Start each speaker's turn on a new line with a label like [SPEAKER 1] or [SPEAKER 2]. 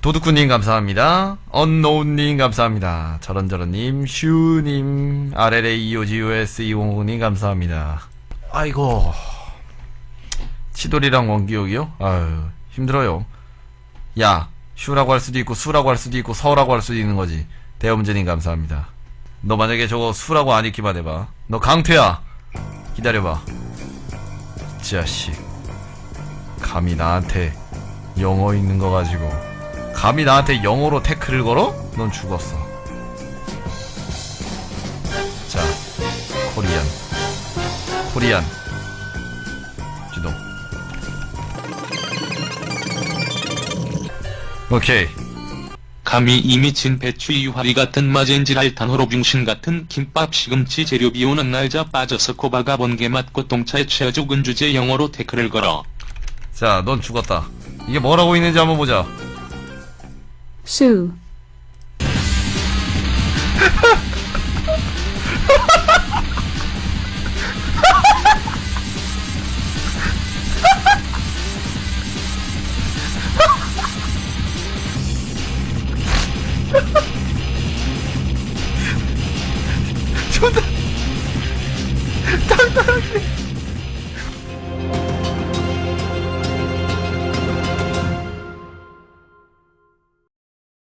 [SPEAKER 1] 도두쿠님 감사합니다. 언노운님 감사합니다. 저런저런님, 슈님, RLA2OGUS205님 감사합니다. 아이고. 치돌이랑 원기옥이요? 아유, 힘들어요. 야, 슈라고 할 수도 있고, 수라고 할 수도 있고, 서라고 할 수도 있는 거지. 대엄전님 감사합니다. 너 만약에 저거 수라고 안 읽기만 해봐. 너 강퇴야! 기다려봐. 이 자식. 감히 나한테 영어 있는 거 가지고. 감히 나한테 영어로 태클을 걸어? 넌 죽었어. 자, 코리안. 코리안. 주동. 오케이.
[SPEAKER 2] 감히 이 미친 배추 이화리 같은 마젠지랄 단호로 중심 같은 김밥 시금치 재료 비 오는 날자 빠져서 코바가 번개 맞고 똥차에 채어 죽은 주제 영어로 태클을 걸어.
[SPEAKER 1] 자, 넌 죽었다. 이게 뭐라고 있는지 한번 보자.
[SPEAKER 3] Sue.
[SPEAKER 1] 존나. 당당하게.